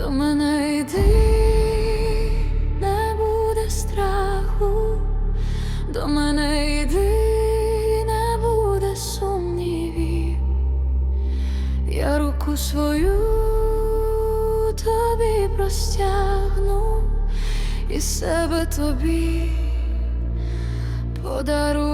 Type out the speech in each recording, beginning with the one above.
До мене йди, не буде страху, до мене йди, не буде сумнівів. Я руку свою тобі простягну і себе тобі подарую.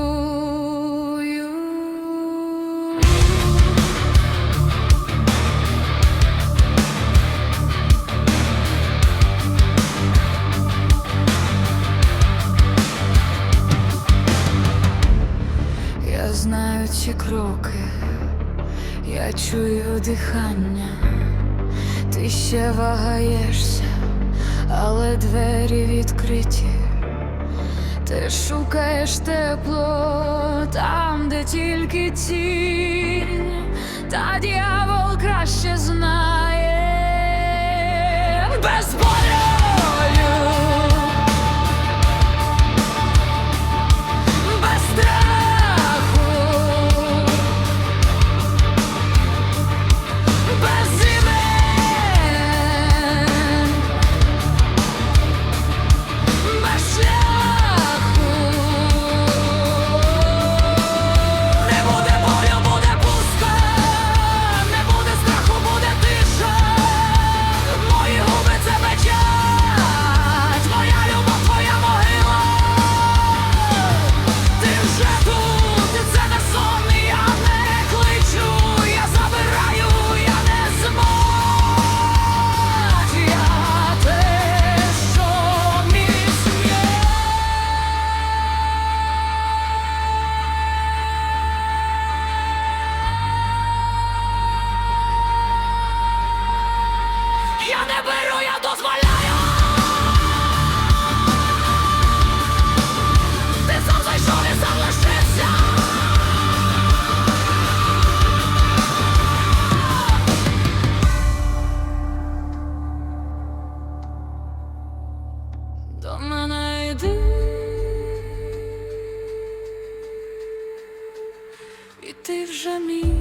Знаю кроки, я чую дихання, ти ще вагаєшся, але двері відкриті. Ти шукаєш тепло там, де тільки тінь, та дьявол краще знає. Без до мене йди і ти вже мій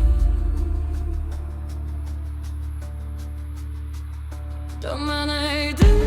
до мене йди.